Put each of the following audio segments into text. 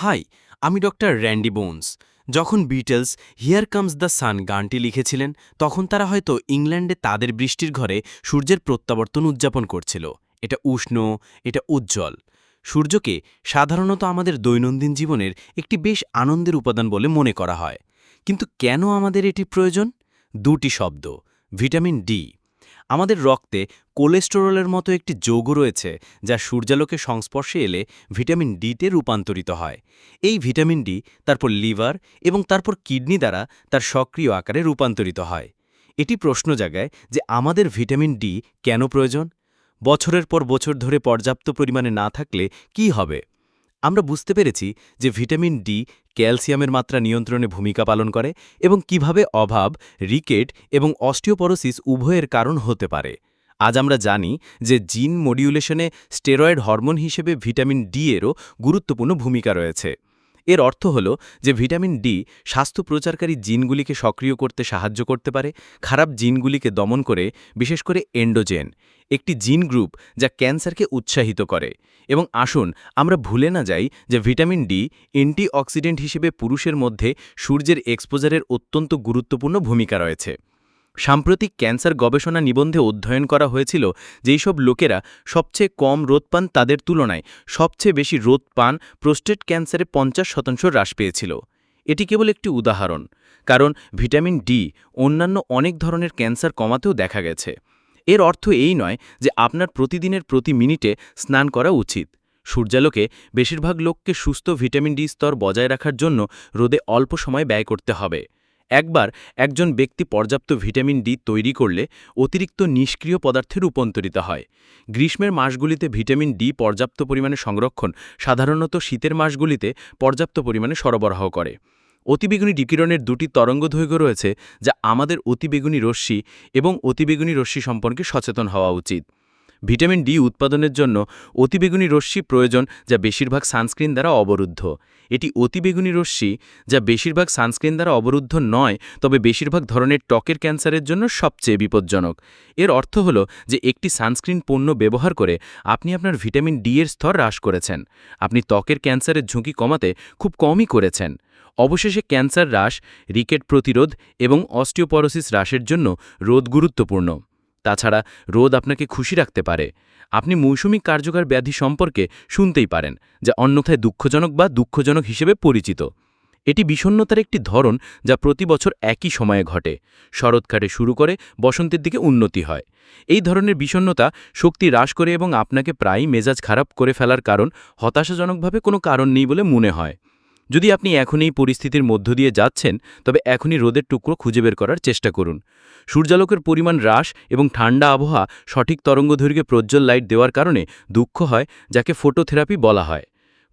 High, আমি doctor Randy Bones. যখন Beatles here comes the sun গানটি লিখেছিলেন, তখন তারা হয়তো ইংল্যান্ডে তাদের বৃষ্টির ঘরে সূর্যের প্রত্যাবর্তন উদযাপন করছিল। এটা উষ্ণ, এটা উজ্জ্বল। সূর্যকে সাধারণত আমাদের দৈনন্দিন জীবনের একটি বেশ আনন্দের উপাদান বলে মনে করা হয়। কিন্তু কেন আমাদের এটি প্রয়োজন? দুটি শব্দ, ভিটামিন ডি। আমাদের রক্তে কোলেস্টেরলের মতো একটি যৌগ রয়েছে যা সূর্যালোকে সংস্পর্শে এলে ভিটামিন ডিতে রূপান্তরিত হয়। এই ভিটামিন ডি তারপর লিভার এবং তারপর কিডনি দ্বারা তার সক্রিয় আকারে রূপান্তরিত হয়। এটি প্রশ্ন জাগায় যে আমাদের ভিটামিন ডি কেন প্রয়োজন? বছরের পর বছর ধরে পর্যাপ্ত পরিমাণে না থাকলে কি হবে? আমরা বুঝতে পেরেছি যে ভিটামিন ডি ক্যালসিয়ামের মাত্রা নিয়ন্ত্রণে ভূমিকা পালন করে এবং কীভাবে অভাব, রিকেট এবং অস্টিওপরোসিস উভয়ের কারণ হতে পারে। আজ আমরা জানি যে জিন মডিউলেশনে স্টেরয়েড হরমোন হিসেবে ভিটামিন ডি এরও গুরুত্বপূর্ণ ভূমিকা রয়েছে। এর অর্থ হল যে ভিটামিন ডি স্বাস্থ্য প্রচারকারী জিনগুলিকে সক্রিয় করতে সাহায্য করতে পারে, খারাপ জিনগুলিকে দমন করে, বিশেষ করে এন্ডোজেন, একটি জিন গ্রুপ যা ক্যান্সারকে উৎসাহিত করে। এবং আসুন, আমরা ভুলে না যাই যে ভিটামিন ডি অ্যান্টিঅক্সিডেন্ট হিসেবে পুরুষের মধ্যে সূর্যের এক্সপোজারের অত্যন্ত গুরুত্বপূর্ণ ভূমিকা রয়েছে। সাম্প্রতিক ক্যান্সার গবেষণা নিবন্ধে অধ্যয়ন করা হয়েছিল যেই সব লোকেরা সবচেয়ে কম রোদ পান তাদের তুলনায় সবচেয়ে বেশি রোদ পান প্রোস্টেট ক্যান্সারে পঞ্চাশ শতাংশ হ্রাস পেয়েছিল। এটি কেবল একটি উদাহরণ, কারণ ভিটামিন ডি অন্যান্য অনেক ধরনের ক্যান্সার কমাতেও দেখা গেছে। এর অর্থ এই নয় যে আপনার প্রতিদিনের প্রতি মিনিটে স্নান করা উচিত। সূর্যালোকে বেশিরভাগ লোককে সুস্থ ভিটামিন ডি স্তর বজায় রাখার জন্য রোদে অল্প সময় ব্যয় করতে হবে। একবার একজন ব্যক্তি পর্যাপ্ত ভিটামিন ডি তৈরি করলে অতিরিক্ত নিষ্ক্রিয় পদার্থে রূপান্তরিত হয়। গ্রীষ্মের মাসগুলিতে ভিটামিন ডি পর্যাপ্ত পরিমাণে সংরক্ষণ সাধারণত শীতের মাসগুলিতে পর্যাপ্ত পরিমাণে সরবরাহ করে। অতিবেগুনি বিকিরণের দুটি তরঙ্গদৈর্ঘ্য রয়েছে যা আমাদের অতিবেগুনি রশ্মি এবং অতিবেগুনি রশ্মি সম্পর্কে সচেতন হওয়া উচিত। ভিটামিন ডি উৎপাদনের জন্য অতিবেগুনি রশ্মি প্রয়োজন যা বেশিরভাগ সানস্ক্রিন দ্বারা অবরুদ্ধ। এটি অতিবেগুনি রশ্মি যা বেশিরভাগ সানস্ক্রিন দ্বারা অবরুদ্ধ নয়, তবে বেশিরভাগ ধরনের ত্বকের ক্যান্সারের জন্য সবচেয়ে বিপজ্জনক। এর অর্থ হল যে একটি সানস্ক্রিন পণ্য ব্যবহার করে আপনি আপনার ভিটামিন ডি এর স্তর হ্রাস করেছেন। আপনি ত্বকের ক্যান্সারের ঝুঁকি কমাতে খুব কমই করেছেন। অবশেষে ক্যান্সার হ্রাস, রিকেট প্রতিরোধ এবং অস্টিওপরোসিস হ্রাসের জন্য রোদ গুরুত্বপূর্ণ। তাছাড়া রোদ আপনাকে খুশি রাখতে পারে। আপনি মৌসুমী কার্যকর ব্যাধি সম্পর্কে শুনতেই পারেন, যা অন্যথায় দুঃখজনক বা দুঃখজনক হিসেবে পরিচিত। এটি বিষণ্নতার একটি ধরন যা প্রতি বছর একই সময়ে ঘটে। শরৎকালে শুরু করে, বসন্তের দিকে উন্নতি হয়। এই ধরনের বিষণ্নতা শক্তি হ্রাস করে এবং আপনাকে প্রায়ই মেজাজ খারাপ করে ফেলার কারণ হতাশাজনকভাবে কোনো কারণ নেই বলে মনে হয়। যদি আপনি এখন এই পরিস্থিতির মধ্য দিয়ে যাচ্ছেন, তবে এখনই রোদের টুকরো খুঁজে বের করার চেষ্টা করুন। সূর্যালোকের পরিমাণ হ্রাস এবং ঠান্ডা আবহাওয়া সঠিক তরঙ্গদৈর্ঘ্যে প্রজ্জ্বল লাইট দেওয়ার কারণে দুঃখ হয়, যাকে ফোটোথেরাপি বলা হয়।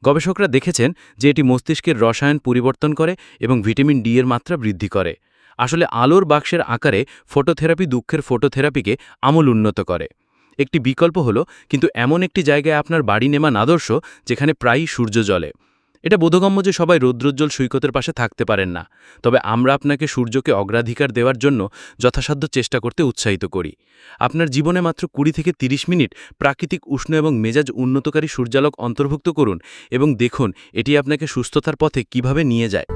গবেষকরা দেখেছেন যে এটি মস্তিষ্কের রসায়ন পরিবর্তন করে এবং ভিটামিন ডি এর মাত্রা বৃদ্ধি করে। আসলে আলোর বাক্সের আকারে ফটোথেরাপি দুঃখের ফটোথেরাপিকে আমল উন্নত করে। একটি বিকল্প হলো, কিন্তু এমন একটি জায়গায় আপনার বাড়ি নেমা আদর্শ, যেখানে প্রায়ই সূর্য জ্বলে। এটা বোধগম্য যে সবাই রৌদ্রোজ্জ্বল সৈকতের পাশে থাকতে পারেন না। তবে আমরা আপনাকে সূর্যকে অগ্রাধিকার দেওয়ার জন্য যথাসাধ্য চেষ্টা করতে উৎসাহিত করি। আপনার জীবনে মাত্র কুড়ি থেকে ৩০ মিনিট প্রাকৃতিক উষ্ণ এবং মেজাজ উন্নতকারী সূর্যালোক অন্তর্ভুক্ত করুন এবং দেখুন এটি আপনাকে সুস্থতার পথে কীভাবে নিয়ে যায়।